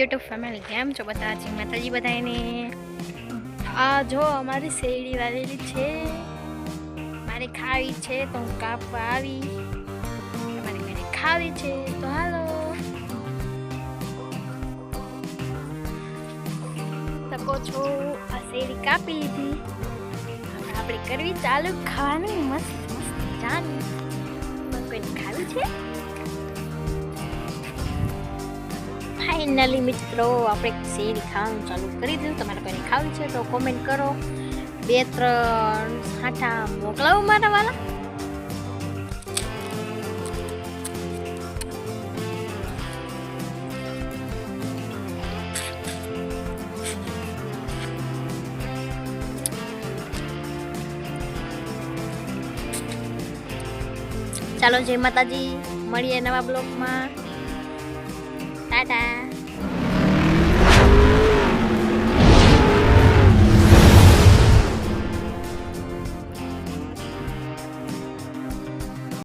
YouTube family કેમ છો બધા? જય માતાજી બધાને આ જો અમારી શેરડી વાળેલી છે. મારે ખાવી છે તો હું કાપવા આવી. મારી ઘરે ખાવી છે તો હાલો. તકો છો, આ શેરડી કાપી લીધી. આપણે કરવી ચાલુ ખાવાનું. મસ્ત મસ્ત જાન કોઈ ખાવી છે? ફાઇનલી મિત્રો, આપણે શેરી ખાવાનું ચાલુ કરી દીધું. તમારે કોઈને ખાવી છે તો કોમેન્ટ કરો. બે, ત્રણ સાઠા મોકલાવો મારા વાલા. ચાલો, જય માતાજી. મળીએ નવા બ્લોગમાં. 拜拜。